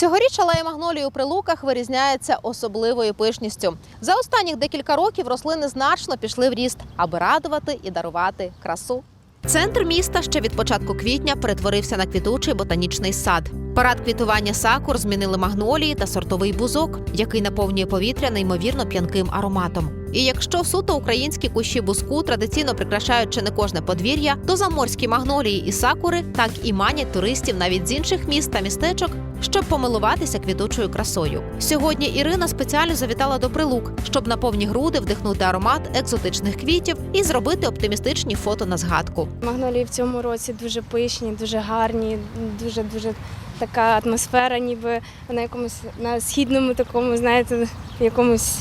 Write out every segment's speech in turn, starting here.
Цьогоріч алея магнолії у прилуках вирізняється особливою пишністю. За останніх декілька років рослини значно пішли в ріст, аби радувати і дарувати красу. Центр міста ще від початку квітня перетворився на квітучий ботанічний сад. Парад квітування сакур змінили магнолії та сортовий бузок, який наповнює повітря неймовірно п'янким ароматом. І якщо суто українські кущі бузку традиційно прикрашають чи не кожне подвір'я, то заморські магнолії і сакури так і манять туристів навіть з інших міст та містечок, щоб помилуватися квітучою красою. Сьогодні Ірина спеціально завітала до прилук, щоб на повні груди вдихнути аромат екзотичних квітів і зробити оптимістичні фото на згадку. Магнолії в цьому році дуже пишні, дуже гарні, дуже дуже така атмосфера, ніби на якомусь на східному такому, знаєте, якомусь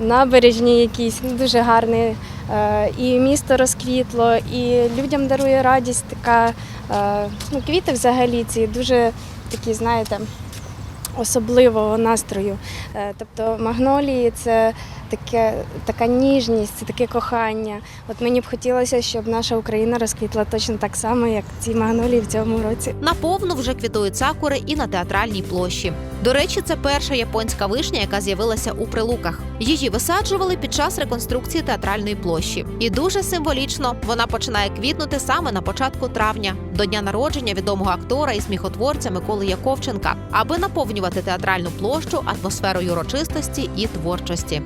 набережні якійсь. Ну, Дуже гарний. Е, І місто розквітло, і людям дарує радість така. е, Ну, квіти взагалі ці дуже такі, знаєте, особливого настрою. Е, Тобто магнолії це таке, така ніжність, таке кохання. От мені б хотілося, щоб наша Україна розквітла точно так само, як ці магнолії в цьому році. Наповну вже квітують сакури і на театральній площі. До речі, це перша японська вишня, яка з'явилася у прилуках. Її висаджували під час реконструкції театральної площі. І дуже символічно вона починає квітнути саме на початку травня, до дня народження відомого актора і сміхотворця Миколи Яковченка, аби наповнювати театральну площу атмосферою урочистості і творчості.